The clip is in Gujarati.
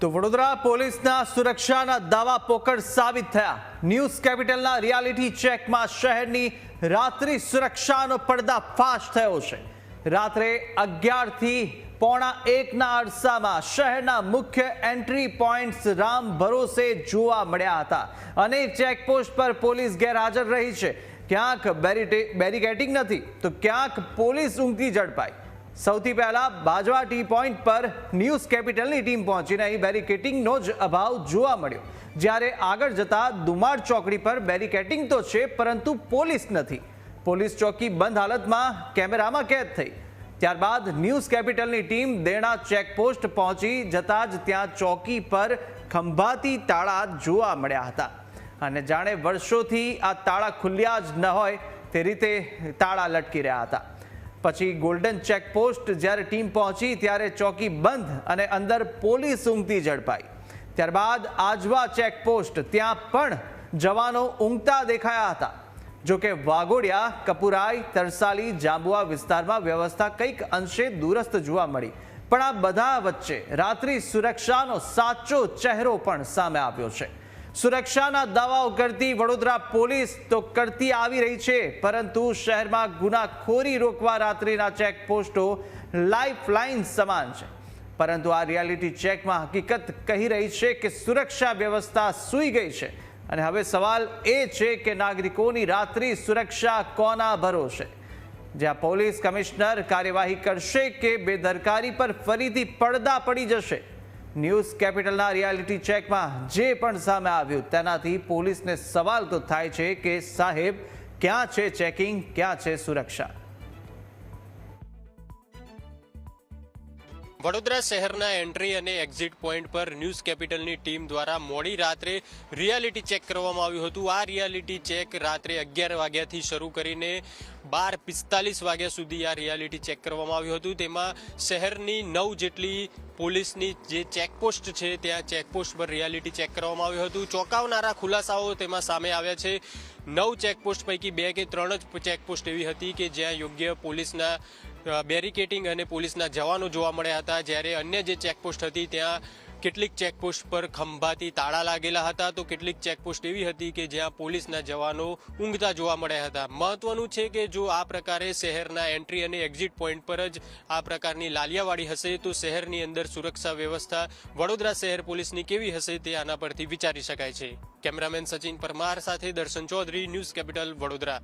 તો વડોદરા પોલીસના સુરક્ષાના દાવા પોકળ સાબિત થયા. ન્યૂઝ કેપિટલના રિયાલિટી ચેકમાં શહેરની રાત્રિ સુરક્ષાનો પર્દાફાશ થયો છે. રાત્રે અગિયારથી પોણા એકના અરસામાં શહેરના મુખ્ય એન્ટ્રી પોઈન્ટ્સ રામ ભરોસે જોવા મળ્યા હતા અને ચેકપોસ્ટ પર પોલીસ ગેરહાજર રહી છે. ક્યાંક બેરિકેડિંગ નથી, તો ક્યાંક પોલીસ ઊંઘતી ઝડપાઈ. સૌથી પહેલા બાજવા ટી પોઈન્ટ પર ન્યૂઝ કેપિટલની ટીમ પહોંચીને અહીં બેરિકેટિંગનો જ અભાવ જોવા મળ્યો. જ્યારે આગળ જતા દુમાડ ચોકડી પર બેરિકેટિંગ તો છે, પરંતુ પોલીસ નથી. પોલીસ ચોકી બંધ હાલતમાં કેમેરામાં કેદ થઈ. ત્યારબાદ ન્યૂઝ કેપિટલની ટીમ દેણા ચેકપોસ્ટ પહોંચી જતા જ ત્યાં ચોકી પર ખંભાતી તાળા જોવા મળ્યા હતા. અને જાણે વર્ષોથી આ તાળા ખુલ્યા જ ન હોય તે રીતે તાળા લટકી રહ્યા હતા. પછી ગોલ્ડન ચેકપોસ્ટ જ્યારે ટીમ પહોંચી ત્યારે ચોકી બંધ અને અંદર પોલીસ ઊંઘતી ઝડપાઈ. ત્યારબાદ આજવા ચેકપોસ્ટ ત્યાં પણ જવાનો ઊંઘતા દેખાયા હતા. જો કે વાઘોડિયા, કપુરાઈ, તરસાલી જાંબુઆ વિસ્તારમાં વ્યવસ્થા કંઈક અંશે દુરસ્ત જોવા મળી. પણ આ બધા વચ્ચે રાત્રિ સુરક્ષાનો સાચો ચહેરો પણ સામે આવ્યો છે. સુરક્ષાના દાવાઓ કરતી વડોદરા પોલીસ તો કરતી આવી રહી છે, પરંતુ શહેરમાં ગુનાખોરી રોકવા રાત્રિના ચેકપોસ્ટો લાઇફ લાઇન સમાન છે. પરંતુ આ રિયાલિટી ચેકમાં હકીકત કહી રહી છે કે સુરક્ષા વ્યવસ્થા સૂઈ ગઈ છે. અને હવે સવાલ એ છે કે નાગરિકોની રાત્રિ સુરક્ષા કોના ભરોસે? જ્યાં પોલીસ કમિશનર કાર્યવાહી કરશે કે બેદરકારી પર ફરીથી પડદા પડી જશે? ન્યૂઝ કેપિટલના રિયાલિટી ચેકમાં જે પણ સામે આવ્યું, તેનાથી પોલીસને સવાલ તો થાય છે કે સાહેબ, ક્યાં છે ચેકિંગ, ક્યાં છે સુરક્ષા? વડોદરા શહેરના એન્ટ્રી અને એક્ઝિટ પોઈન્ટ પર ન્યૂઝ કેપિટલની ટીમ દ્વારા મોડી રાત્રે રિયાલિટી ચેક કરવામાં આવ્યું હતું. આ રિયાલિટી ચેક રાત્રે અગિયાર વાગ્યાથી શરૂ કરીને બાર પિસ્તાલીસ વાગ્યા સુધી આ રિયાલિટી ચેક કરવામાં આવ્યું હતું. તેમાં શહેરની નવ જેટલી પોલીસની જે ચેકપોસ્ટ છે, ત્યાં ચેકપોસ્ટ પર રિયાલિટી ચેક કરવામાં આવ્યું હતું. ચોંકાવનારા ખુલાસાઓ તેમાં સામે આવ્યા છે. નવ ચેકપોસ્ટ પૈકી બે કે ત્રણ જ ચેકપોસ્ટ એવી હતી કે જ્યાં યોગ્ય પોલીસના બેરિકેટિંગ અને પોલીસના જવાનો જોવા મળ્યા હતા. જ્યારે અન્ય જે ચેકપોસ્ટ હતી, ત્યાં કેટલીક ચેકપોસ્ટ પર ખંભાતી તાળા લાગેલા હતા. તો કેટલીક ચેકપોસ્ટ એવી હતી કે જ્યાં પોલીસના જવાનો ઊંઘતા જોવા મળ્યા હતા. મહત્વનું છે કે જો આ પ્રકારે શહેરના એન્ટ્રી અને એક્ઝિટ પોઈન્ટ પર જ આ પ્રકારની લાલિયાવાડી હશે, તો શહેરની અંદર સુરક્ષા વ્યવસ્થા વડોદરા શહેર પોલીસની કેવી હશે તે આના પરથી વિચારી શકાય છે. કેમેરામેન સચિન પરમાર સાથે દર્શન ચૌધરી, ન્યૂઝ કેપિટલ વડોદરા.